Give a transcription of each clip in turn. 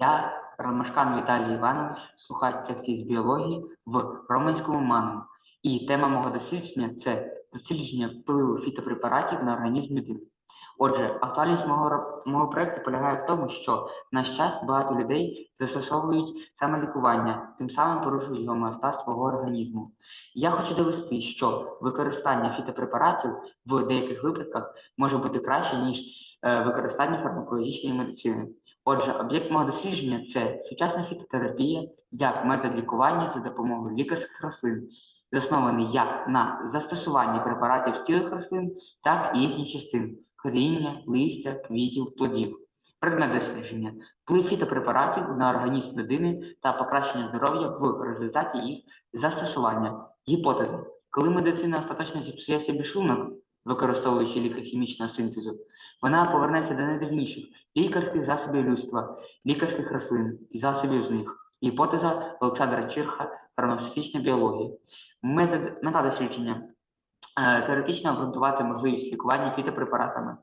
Я Ромашкан Віталій Іванович, слухач секції з біології в Роменському ману. І тема мого дослідження це дослідження впливу фітопрепаратів на організм людини. Отже, актуальність мого, мого проєкту полягає в тому, що наш час багато людей застосовують самолікування, тим самим порушують гомеостаз свого організму. Я хочу довести, що використання фітопрепаратів в деяких випадках може бути краще, ніж е, використання фармакологічної медицини. Отже, об'єкт мого дослідження це сучасна фітотерапія як метод лікування за допомогою лікарських рослин, заснований як на застосуванні препаратів з цілих рослин, так і їхніх частин коріння, листя, квітів, плодів. Предмет дослідження вплив фітопрепаратів на організм людини та покращення здоров'я в результаті їх застосування. Гіпотеза. Коли медицина остаточно зіпсує собі шлунок, використовуючи ліки хімічного синтезу, вона повернеться до найдавніших лікарських засобів людства, лікарських рослин і засобів з них. Гіпотеза Олександра Чирха, фармацевтична біологія. Метод, мета дослідження е, теоретично обґрунтувати можливість лікування фітопрепаратами,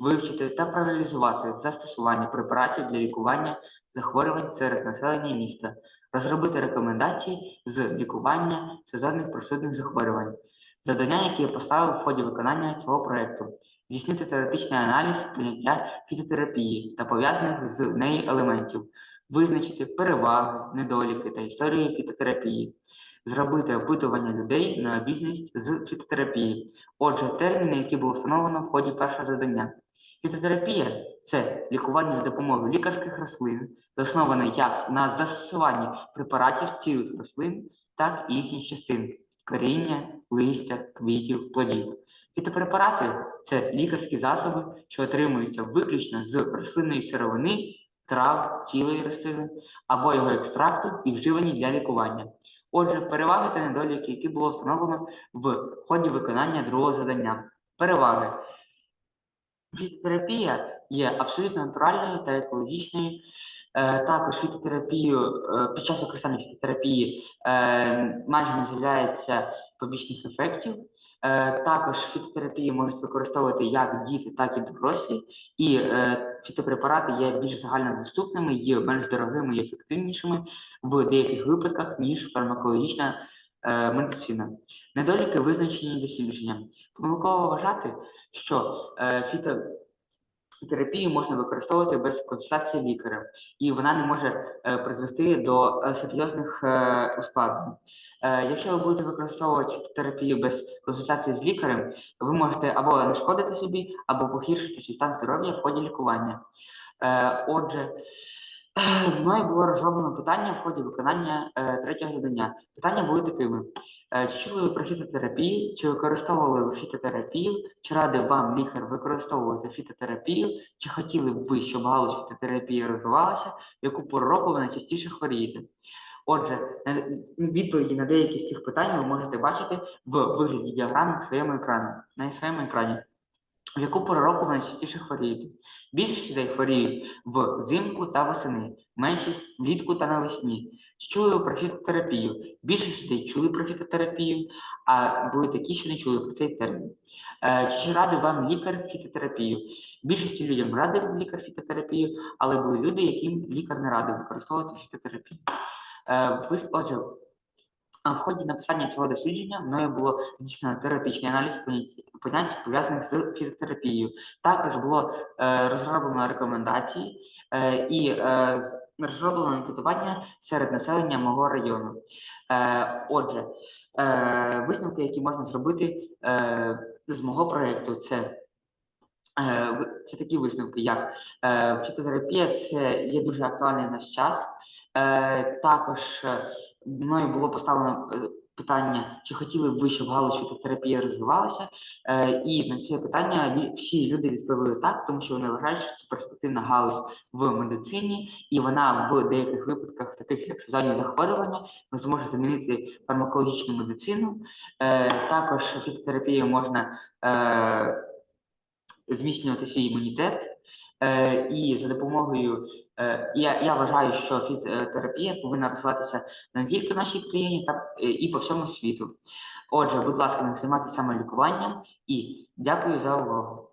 вивчити та проаналізувати застосування препаратів для лікування захворювань серед населення міста, розробити рекомендації з лікування сезонних простудних захворювань. Завдання, які я поставив в ході виконання цього проекту, здійснити теоретичний аналіз поняття фітотерапії та пов'язаних з нею елементів, визначити переваги, недоліки та історії фітотерапії, зробити опитування людей на обізнаність з фітотерапії. Отже, терміни, які було встановлено в ході першого завдання. Фітотерапія це лікування за допомогою лікарських рослин, засноване як на застосуванні препаратів з цілих рослин, так і їхніх частин коріння, листя, квітів, плодів. Фітопрепарати це лікарські засоби, що отримуються виключно з рослинної сировини, трав, цілої рослини або його екстракту і вживані для лікування. Отже, переваги та недоліки, які було встановлено в ході виконання другого завдання. Переваги. Фітотерапія є абсолютно натуральною та екологічною. Е, Також фітотерапію е, під час використання фітотерапії е, майже не з'являється побічних ефектів. Також фітотерапію можуть використовувати як діти, так і дорослі, і фітопрепарати є більш загальнодоступними, є менш дорогими і ефективнішими в деяких випадках, ніж фармакологічна медицина. Недоліки визначені дослідженням. Помилково вважати, що е, фітотерапію можна використовувати без консультації лікаря, і вона не може е, призвести до е, серйозних е, ускладнень. Якщо ви будете використовувати фітотерапію без консультації з лікарем, ви можете або нашкодити собі, або погіршити свій стан здоров'я в ході лікування. Отже, мною було розроблено питання в ході виконання третього завдання. Питання були такими: Чи чули ви про фітотерапію? Чи використовували ви фітотерапію? Чи радив вам лікар використовувати фітотерапію? Чи хотіли б ви, щоб галузь фітотерапії розвивалася? В яку пору року ви найчастіше хворієте? Отже, е, відповіді на деякі з цих питань ви можете бачити в вигляді діаграми на своєму екрані. На своєму екрані. В яку пору року ви найчастіше хворієте? Більшість людей хворіють взимку та восени, меншість влітку та навесні. Чули про фітотерапію? Більшість людей чули про фітотерапію, а були такі, що не чули про цей термін. Е, Чи радив вам лікар фітотерапію? Більшості людям радив лікар фітотерапію, але були люди, яким лікар не радив використовувати фітотерапію. Е, Отже, в ході написання цього дослідження мною було здійснено теоретичний аналіз понять, пов'язаних з фізіотерапією. Також було е, розроблено рекомендації е, і е, розроблено анкетування серед населення мого району. Е, отже, е, висновки, які можна зробити е, з мого проєкту, це Е, Це такі висновки, як е, фітотерапія це є дуже актуальний в наш час. Е, Також мною було поставлено питання, чи хотіли б ви, щоб галузь фітотерапії розвивалася. Е, І на це питання всі люди відповіли так, тому що вони вважають, що це перспективна галузь в медицині, і вона в деяких випадках, таких як сезонні захворювання, зможе замінити фармакологічну медицину. Е, Також фітотерапією можна. е, зміцнювати свій імунітет. Е, і за допомогою е, я, я вважаю, що фітотерапія повинна розвиватися не тільки в нашій країні, та е, і по всьому світу. Отже, будь ласка, не займайтеся самолікуванням і дякую за увагу.